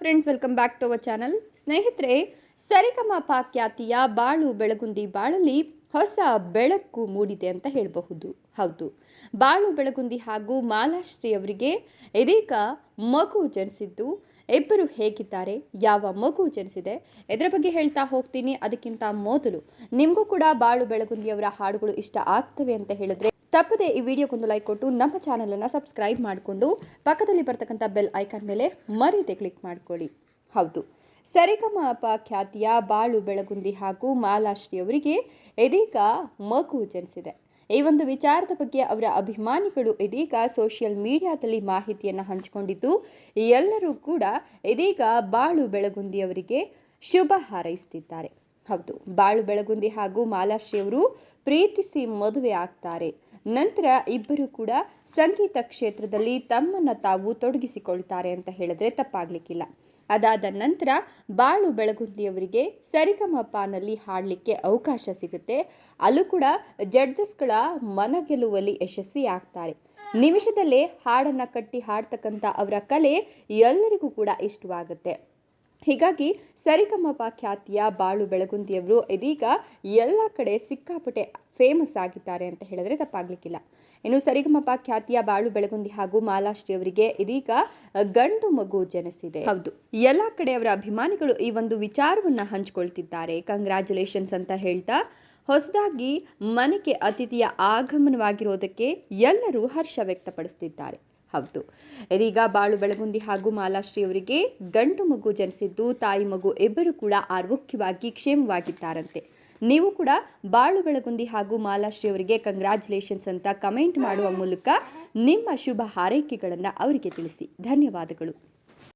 Friends welcome back to our channel ಸ್ನೇಹಿತರೆ ಸರಿಗಮಪ ಖ್ಯಾತಿಯ ಬಾಳು ಬೆಳಗುಂದಿ ಬಾಳಲ್ಲಿ ಹೊಸ ಬೆಳಕು ಮೂಡಿದೆ ಅಂತ ಹೇಳಬಹುದು. ಹೌದು. ಬಾಳು ಬೆಳಗುಂದಿ ಹಾಗೂ ಮಾಲಾಶ್ರೀ ಅವರಿಗೆ ಇದೀಗ ಮಗು ಜನಿಸಿದ್ದು. ಇಬ್ಬರು ಹೇಗಿದ್ದಾರೆ? ಯಾವ ಮಗು ಜನಿಸಿದೆ? ಇದರ ಬಗ್ಗೆ ಹೇಳ್ತಾ ಹೋಗ್ತೀನಿ. ಅದಕ್ಕಿಂತ ಮೊದಲು ನಿಮಗೂ ಕೂಡ ಬಾಳು ಬೆಳಗುಂದಿಯವರ ಹಾಡುಗಳು ಇಷ್ಟ ಆಗ್ತವೆ ಅಂತ ಹೇಳಿದ್ರೆ ತಪ್ಪದೆ ಈ ವಿಡಿಯೋಗೊಂದು ಲೈಕ್ ಕೊಟ್ಟು ನಮ್ಮ ಚಾನಲನ್ನು ಸಬ್ಸ್ಕ್ರೈಬ್ ಮಾಡಿಕೊಂಡು ಪಕ್ಕದಲ್ಲಿ ಬರ್ತಕ್ಕಂಥ ಬೆಲ್ ಐಕಾನ್ ಮೇಲೆ ಮರೀದೆ ಕ್ಲಿಕ್ ಮಾಡ್ಕೊಳ್ಳಿ. ಹೌದು. ಸರಿಗಮಪ ಖ್ಯಾತಿಯ ಬಾಳು ಬೆಳಗುಂದಿ ಹಾಗೂ ಮಾಲಾಶ್ರೀ ಅವರಿಗೆ ಇದೀಗ ಮಗು ಜನಿಸಿದೆ. ಈ ಒಂದು ವಿಚಾರದ ಬಗ್ಗೆ ಅವರ ಅಭಿಮಾನಿಗಳು ಇದೀಗ ಸೋಷಿಯಲ್ ಮೀಡಿಯಾದಲ್ಲಿ ಮಾಹಿತಿಯನ್ನು ಹಂಚಿಕೊಂಡಿದ್ದು, ಎಲ್ಲರೂ ಕೂಡ ಇದೀಗ ಬಾಳು ಬೆಳಗುಂದಿ ಅವರಿಗೆ ಶುಭ ಹಾರೈಸುತ್ತಿದ್ದಾರೆ ಹೌದು. ಬಾಳು ಬೆಳಗುಂದಿ ಹಾಗೂ ಮಾಲಾಶ್ರೀಯವರು ಪ್ರೀತಿಸಿ ಮದುವೆ ಆಗ್ತಾರೆ. ನಂತರ ಇಬ್ಬರು ಕೂಡ ಸಂಗೀತ ಕ್ಷೇತ್ರದಲ್ಲಿ ತಮ್ಮನ್ನು ತಾವು ತೊಡಗಿಸಿಕೊಳ್ತಾರೆ ಅಂತ ಹೇಳಿದ್ರೆ ತಪ್ಪಾಗ್ಲಿಕ್ಕಿಲ್ಲ. ಅದಾದ ನಂತರ ಬಾಳು ಬೆಳಗುಂದಿಯವರಿಗೆ ಸರಿಗಮಪನಲ್ಲಿ ಹಾಡಲಿಕ್ಕೆ ಅವಕಾಶ ಸಿಗುತ್ತೆ. ಅಲ್ಲೂ ಕೂಡ ಜಡ್ಜಸ್ಗಳ ಮನಗೆಲ್ಲುವಲ್ಲಿ ಯಶಸ್ವಿ ಆಗ್ತಾರೆ. ನಿಮಿಷದಲ್ಲೇ ಹಾಡನ್ನು ಕಟ್ಟಿ ಹಾಡ್ತಕ್ಕಂಥ ಅವರ ಕಲೆ ಎಲ್ಲರಿಗೂ ಕೂಡ ಇಷ್ಟವಾಗುತ್ತೆ. ಹೀಗಾಗಿ ಸರಿಗಮಪ ಖ್ಯಾತಿಯ ಬಾಳು ಬೆಳಗುಂದಿಯವರು ಇದೀಗ ಎಲ್ಲ ಕಡೆ ಸಿಕ್ಕಾಪಟ್ಟೆ ಫೇಮಸ್ ಆಗಿದ್ದಾರೆ ಅಂತ ಹೇಳಿದ್ರೆ ತಪ್ಪಾಗ್ಲಿಕ್ಕಿಲ್ಲ. ಇನ್ನು ಸರಿಗಮಪ ಖ್ಯಾತಿಯ ಬಾಳು ಬೆಳಗುಂದಿ ಹಾಗೂ ಮಾಲಾಶ್ರೀ ಅವರಿಗೆ ಇದೀಗ ಗಂಡು ಮಗು ಜನಿಸಿದೆ. ಹೌದು. ಎಲ್ಲ ಕಡೆಯವರ ಅಭಿಮಾನಿಗಳು ಈ ಒಂದು ವಿಚಾರವನ್ನ ಹಂಚಿಕೊಳ್ತಿದ್ದಾರೆ. ಕಂಗ್ರ್ಯಾಚುಲೇಷನ್ಸ್ ಅಂತ ಹೇಳ್ತಾ ಹೊಸದಾಗಿ ಮನೆಗೆ ಅತಿಥಿಯ ಆಗಮನವಾಗಿರೋದಕ್ಕೆ ಎಲ್ಲರೂ ಹರ್ಷ ವ್ಯಕ್ತಪಡಿಸುತ್ತಿದ್ದಾರೆ ಹೌದು. ಇದೀಗ ಬಾಳು ಬೆಳಗುಂದಿ ಹಾಗೂ ಮಾಲಾಶ್ರೀ ಅವರಿಗೆ ಗಂಡು ಮಗು ಜನಿಸಿದ್ದು, ತಾಯಿ ಮಗು ಇಬ್ಬರು ಕೂಡ ಆರೋಗ್ಯವಾಗಿ ಕ್ಷೇಮವಾಗಿದ್ದಾರಂತೆ. ನೀವು ಕೂಡ ಬಾಳು ಬೆಳಗುಂದಿ ಹಾಗೂ ಮಾಲಾಶ್ರೀ ಅವರಿಗೆ ಕಂಗ್ರ್ಯಾಚುಲೇಷನ್ಸ್ ಅಂತ ಕಮೆಂಟ್ ಮಾಡುವ ಮೂಲಕ ನಿಮ್ಮ ಶುಭ ಹಾರೈಕೆಗಳನ್ನು ಅವರಿಗೆ ತಿಳಿಸಿ. ಧನ್ಯವಾದಗಳು.